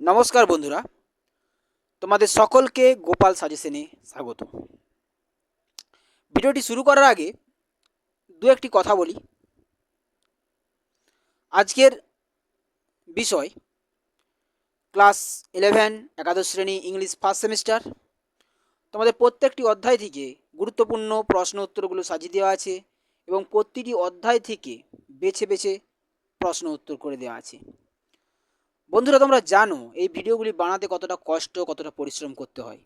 নমস্কার বন্ধুরা, তোমাদের সকলকে গোপাল সাজেশনে স্বাগত। ভিডিওটি শুরু করার আগে দু একটি কথা বলি। আজকের বিষয়, ক্লাস ইলেভেন, একাদশ শ্রেণি ইংলিশ ফার্স্ট সেমিস্টার। তোমাদের প্রত্যেকটি অধ্যায় থেকে গুরুত্বপূর্ণ প্রশ্ন উত্তরগুলো সাজিয়ে দেওয়া আছে এবং প্রতিটি অধ্যায় থেকে বেছে বেছে প্রশ্ন উত্তর করে দেওয়া আছে। বন্ধুরা, তোমরা জানো এই ভিডিওগুলি বানাতে কতটা কষ্ট, কতটা পরিশ্রম করতে হয়।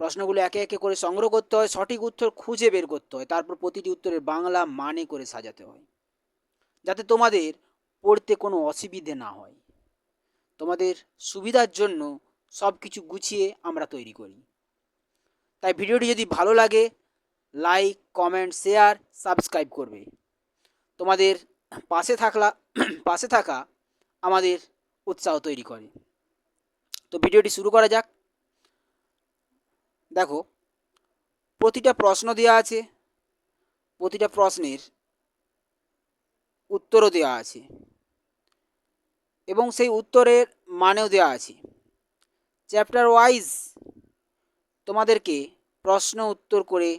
প্রশ্নগুলো একে একে করে সংগ্রহ করতে হয়, সঠিক উত্তর খুঁজে বের করতে হয়, তারপর প্রতিটি উত্তরের বাংলা মানে করে সাজাতে হয়, যাতে তোমাদের পড়তে কোনো অসুবিধে না হয়। তোমাদের সুবিধার জন্য সব কিছু গুছিয়ে আমরা তৈরি করি। তাই ভিডিওটি যদি ভালো লাগে, লাইক, কমেন্ট, শেয়ার, সাবস্ক্রাইব করবে। তোমাদের পাশে থাকলা, পাশে থাকা আমাদের উৎসাহ তৈরি করে। তো ভিডিওটি শুরু করা যাক। দেখো, প্রতিটা প্রশ্ন দেওয়া আছে, প্রতিটা প্রশ্নের উত্তরও দেওয়া আছে এবং সেই উত্তরের মানেও দেওয়া আছে। চ্যাপ্টার ওয়াইজ তোমাদেরকে প্রশ্ন উত্তর করে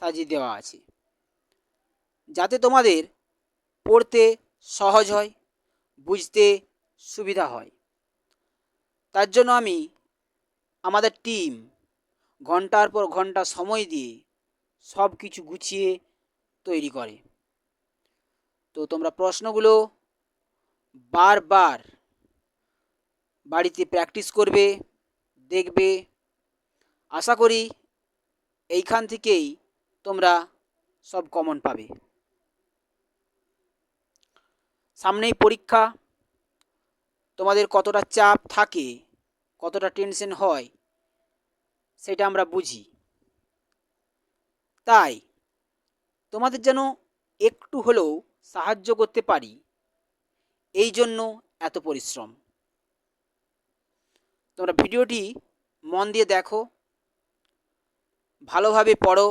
সাজিয়ে দেওয়া আছে। যাতে তোমাদের পড়তে সহজ হয় বুঝতে সুবিধা হয়। তার জন্য আমি আমাদের টিম ঘণ্টার পর ঘণ্টা সময় দিয়ে সব কিছু গুছিয়ে তৈরি করে। তো তোমরা প্রশ্নগুলো বারবার বাড়িতে প্র্যাকটিস করবে, দেখবে। আশা করি এইখান থেকেই তোমরা সব কমন পাবে। সামনেই পরীক্ষা, তোমাদের কতটা চাপ থাকে, কতটা টেনশন হয়, সেটা আমরা বুঝি। তাই, তোমাদের যেন একটু হলেও সাহায্য করতে পারি, এই জন্য এত পরিশ্রম। তোমরা ভিডিওটি মন দিয়ে দেখো, ভালোভাবে পড়ো,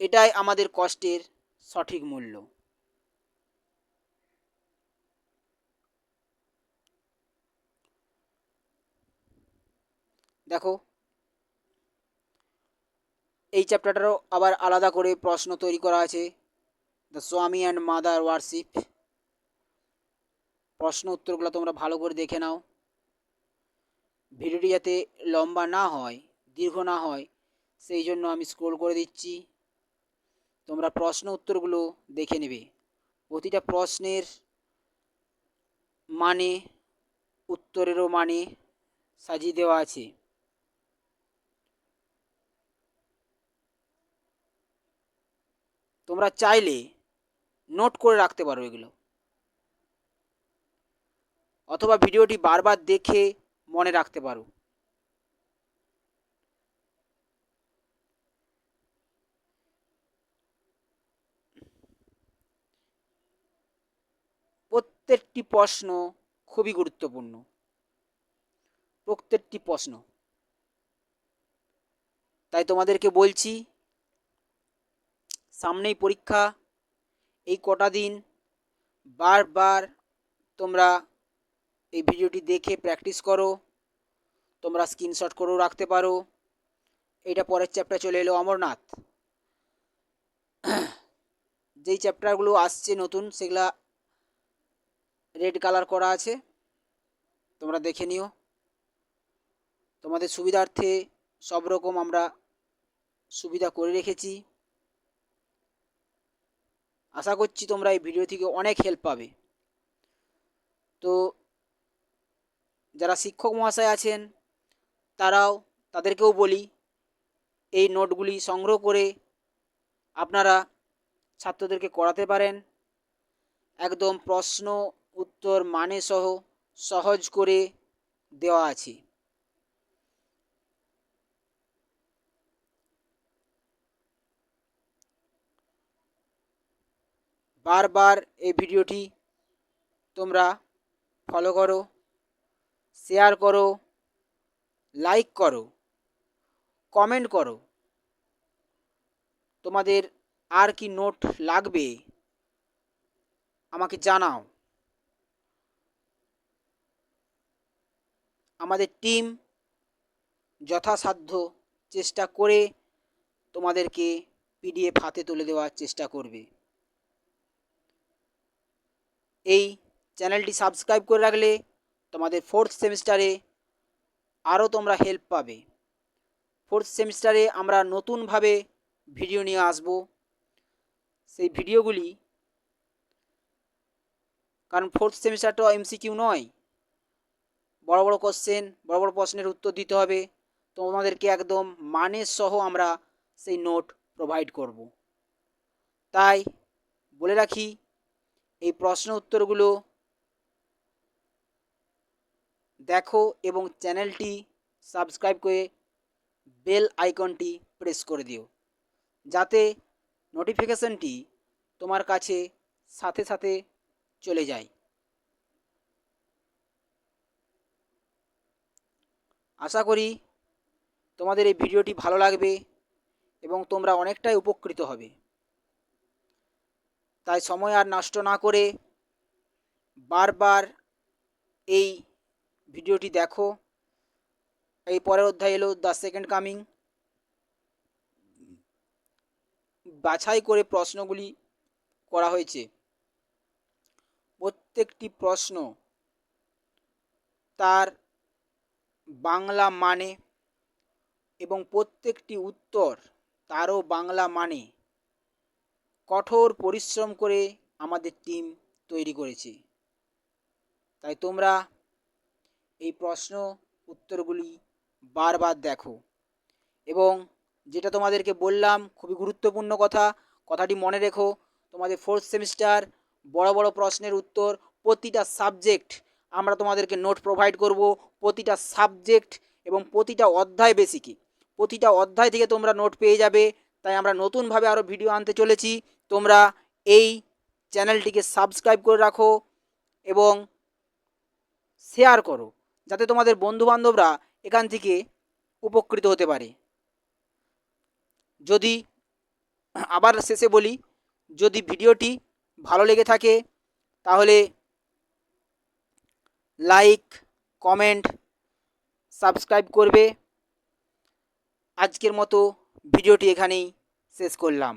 এটাই আমাদের কষ্টের সঠিক মূল্য। দেখো, এই চ্যাপ্টারটারও আবার আলাদা করে প্রশ্ন তৈরি করা আছে। দ্য স্বামী অ্যান্ড মাদার ওয়ারশিপ প্রশ্ন উত্তরগুলো তোমরা ভালো করে দেখে নাও। ভিডিওটি যাতে লম্বা না হয়, দীর্ঘ না হয়, সেই জন্য আমি স্ক্রোল করে দিচ্ছি। তোমরা প্রশ্ন উত্তরগুলো দেখে নেবে। প্রতিটা প্রশ্নের মানে উত্তরেরও মানে সাজিয়ে দেওয়া আছে। তোমরা চাইলে নোট করে রাখতে পারো এগুলো। অথবা ভিডিওটি বারবার দেখে মনে রাখতে পারো। প্রত্যেকটি প্রশ্ন খুবই গুরুত্বপূর্ণ। প্রত্যেকটি প্রশ্ন। তাই তোমাদেরকে বলছি, সামনেই পরীক্ষা, এই কটা দিন বারবার তোমরা এই ভিডিওটি দেখে প্র্যাকটিস করো, তোমরা স্ক্রিনশট করেও রাখতে পারো। এটা পরের চ্যাপ্টার চলে এলো অমরনাথ। যেই চ্যাপ্টারগুলো আসছে নতুন, সেগুলা রেড কালার করা আছে। তোমরা দেখে নিও। তোমাদের সুবিধার্থে সব রকম আমরা সুবিধা করে রেখেছি। আশা করছি তোমরা এই ভিডিও থেকে অনেক হেল্প পাবে। তো যারা শিক্ষক মহাশয় আছেন, তারাও তাদেরকেও বলি, এই নোটগুলি সংগ্রহ করে আপনারা ছাত্রদেরকে করাতে পারেন। একদম প্রশ্ন উত্তর মানে সহ সহজ করে দেওয়া আছে। বারবার এই ভিডিওটি তোমরা ফলো করো শেয়ার করো লাইক করো কমেন্ট করো। তোমাদের আর কি নোট লাগবে, আমাকে জানাও। আমাদের টিম যথাসাধ্য চেষ্টা করে তোমাদেরকে পিডিএফ হাতে তুলে দেওয়ার চেষ্টা করবে। এই চ্যানেলটি সাবস্ক্রাইব করে রাখলে তোমাদের ফোর্থ সেমিস্টারে আরও তোমরা হেল্প পাবে। ফোর্থ সেমিস্টারে আমরা নতুনভাবে ভিডিও নিয়ে আসব। সেই ভিডিওগুলি কারণ ফোর্থ সেমিস্টারটা এমসিকিউ নয়। বড় বড় কোশ্চেন বড় বড় প্রশ্নের উত্তর দিতে হবে। তোমাদেরকে একদম মানের সহ আমরা সেই নোট প্রোভাইড করব। তাই বলে রাখি, এই প্রশ্ন উত্তরগুলো দেখো এবং চ্যানেলটি সাবস্ক্রাইব করে বেল আইকনটি প্রেস করে দিও। যাতে নোটিফিকেশনটি তোমার কাছে সাথে সাথে চলে যায়। আশা করি তোমাদের এই ভিডিওটি ভালো লাগবে এবং তোমরা অনেকটাই উপকৃত হবে। তাই সময় আর নষ্ট না করে বারবার এই ভিডিওটি দেখো। এই পরের অধ্যায় এলো, দ্য সেকেন্ড কামিং। বাছাই করে প্রশ্নগুলি করা হয়েছে। প্রত্যেকটি প্রশ্ন তার বাংলা মানে এবং প্রত্যেকটি উত্তর তারও বাংলা মানে। কঠোর পরিশ্রম করে আমাদের টিম তৈরি করেছে। তাই তোমরা এই প্রশ্ন উত্তরগুলি বারবার দেখো এবং যেটা তোমাদেরকে বললাম, খুবই গুরুত্বপূর্ণ কথা, কথাটি মনে রেখো। তোমাদের ফোর্থ সেমিস্টার বড় বড় প্রশ্নের উত্তর প্রতিটা সাবজেক্ট আমরা তোমাদেরকে নোট প্রোভাইড করব প্রতিটা সাবজেক্ট এবং প্রতিটা অধ্যায় বেসিকে প্রতিটা অধ্যায় থেকে তোমরা নোট পেয়ে যাবে। তাই আমরা নতুনভাবে আরও ভিডিও আনতে চলেছি। তোমরা এই চ্যানেলটিকে সাবস্ক্রাইব করে রাখো এবং শেয়ার করো, যাতে তোমাদের বন্ধুবান্ধবরা এখান থেকে উপকৃত হতে পারে। যদি, আবার শেষে বলি, যদি ভিডিওটি ভালো লেগে থাকে, তাহলে লাইক কমেন্ট সাবস্ক্রাইব করবে। আজকের মতো ভিডিওটি এখানেই শেষ করলাম।